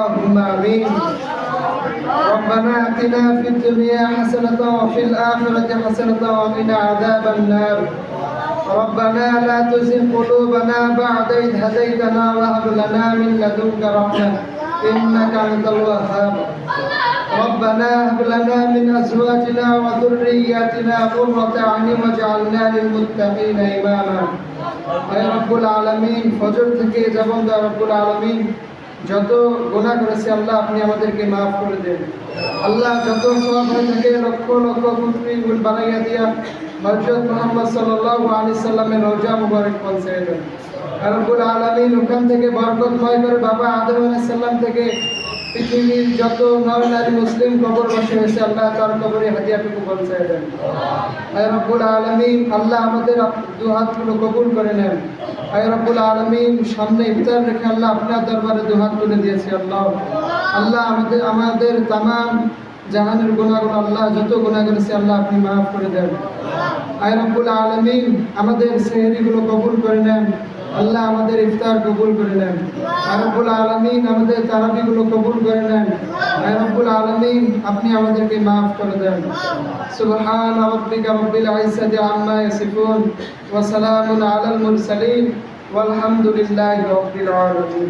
اللهم آمين ربنا آتنا في الدنيا حسنة وفي الآخرة حسنة وقنا عذاب النار ربنا لا تزغ قلوبنا بعد إذ هديتنا وهب لنا من لدنك رحمة إنك أنت الوهاب ربنا هب لنا من أزواجنا وذرياتنا قرة أعين واجعلنا للمتقين إماما হে রব্বুল আলামিন ফজর থেকে যেমন রব্বুল আলামিন যত গোনা করেছি আল্লাহ, আপনি আমাদেরকে মাফ করে দেন। আল্লাহ যত সওয়াব হয়ে থাকে, লক্ষ লক্ষ কোটি গুল বানাইয়া দিয়া হজরত মোহাম্মদ সাল্লাহ আলি সাল্লামের রোজা মুবারক পৌঁছায় দেন। রব্বুল আলমিন ওখান থেকে বরকতময় করে বাবা আদম আলি সাল্লাম থেকে পৃথিবীর যত নর নারী মুসলিম কবর বসে হয়েছে আল্লাহ তার কবরে হাদিয়াটুকু পৌঁছায় দেন। আয় রব্বুল আলমিন, আল্লাহ আমাদের দু হাতগুলো কবুল করে নেন। আয় রব্বুল আলমিন, সামনে ইফতার রেখে আল্লাহ আপনার দরবারে দু হাত তুলে দিয়েছি, আল্লাহ। আল্লাহ আমাদের আমাদের তামাম জাহানের গুণাগুলো আল্লাহ যত গুণা করেছে, আল্লাহ আপনি মাফ করে দেন। আয় রব্বুল আলমিন, আমাদের সেহরিগুলো কবুল করে নেন। আল্লাহ আমাদের ইফতার কবুল করে নেন। আরবুল আলমিন আমাদের তারাবিগুলো কবুল করে নেন। আরবুল আলমিন, আপনি আমাদেরকে মাফ করে দেন। সুবহান রব্বিকা রব্বিল ইজ্জাতি আম্মা ইয়াসিফুন, ওয়া সালামুন আলাল মুরসালিন, ওয়ালহামদুলিল্লাহি রব্বিল আলামিন।